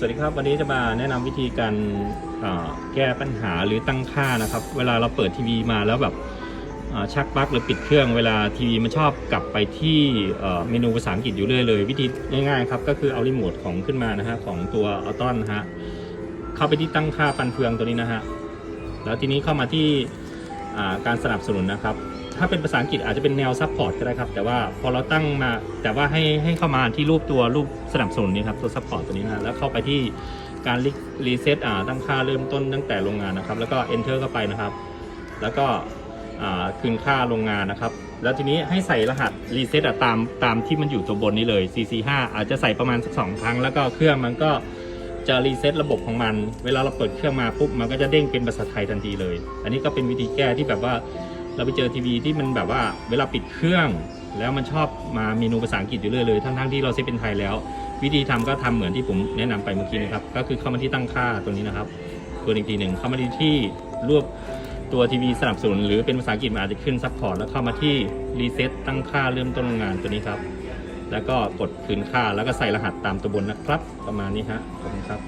สวัสดีครับวันนี้จะมาแนะนำวิธีการแก้ปัญหาหรือตั้งค่านะครับ เวลาเราเปิดทีวีมาแล้วแบบชักปลั๊กหรือปิดเครื่องเวลาทีวีมันชอบกลับไปที่เมนูภาษาอังกฤษอยู่เรื่อยเลย วิธีง่ายๆครับก็คือเอารีโมทของขึ้นมานะฮะของตัวออตอนนะฮะเข้าไปที่ตั้งค่าฟันเฟืองตัวนี้นะฮะแล้วทีนี้เข้ามาที่การสนับสนุนนะครับ ถ้าเป็นภาษาอังกฤษอาจจะเป็นแนวซัพพอร์ตก็ได้ครับ แต่ว่าพอเราตั้งมา แต่ว่าให้ให้เข้ามาที่รูปตัวรูปสนับสนุนนี้ครับตัวซัพพอร์ตตัวนี้นะแล้วเข้าไปที่การรีเซ็ตอ่าตั้งค่าเริ่มต้นตั้งแต่โรงงานนะครับ แล้วก็ enter เข้าไปนะครับ แล้วก็อ่าคืนค่าโรงงานนะครับ แล้วทีนี้ให้ใส่รหัสรีเซ็ตตามตามที่มันอยู่ตัวบนนี้เลย CC5 อาจจะใส่ประมาณสักสองครั้ง แล้วก็เครื่องมันก็จะรีเซ็ตระบบของมัน เวลาเราเปิดเครื่องมาปุ๊บมันก็จะเด้งเป็นภาษาไทยทันทีเลย อันนี้ก็เป็นวิธีแก้ที่แบบว่า เราไปเจอทีวีที่มันแบบว่าเวลาปิดเครื่อง แล้วมันชอบมาเมนูภาษาอังกฤษอยู่เรื่อยเลยทั้งๆที่เราเซตเป็นไทยแล้ว วิธีทำก็ทำเหมือนที่ผมแนะนำไปเมื่อกี้นะครับก็คือเข้ามาที่ตั้งค่าตัวนี้นะครับตัวอีกทีหนึ่งเข้ามาที่ที่รวบตัวทีวีสนับสนุนหรือเป็นภาษาอังกฤษมันอาจจะขึ้นซัพพอร์ตแล้วเข้ามาที่รีเซ็ตตั้งค่าเริ่มต้นงงานตัวนี้ครับ แล้วก็กดคืนค่าแล้วก็ใส่รหัสตามตัวบนนะครับ ประมาณนี้ฮะขอบคุณครับ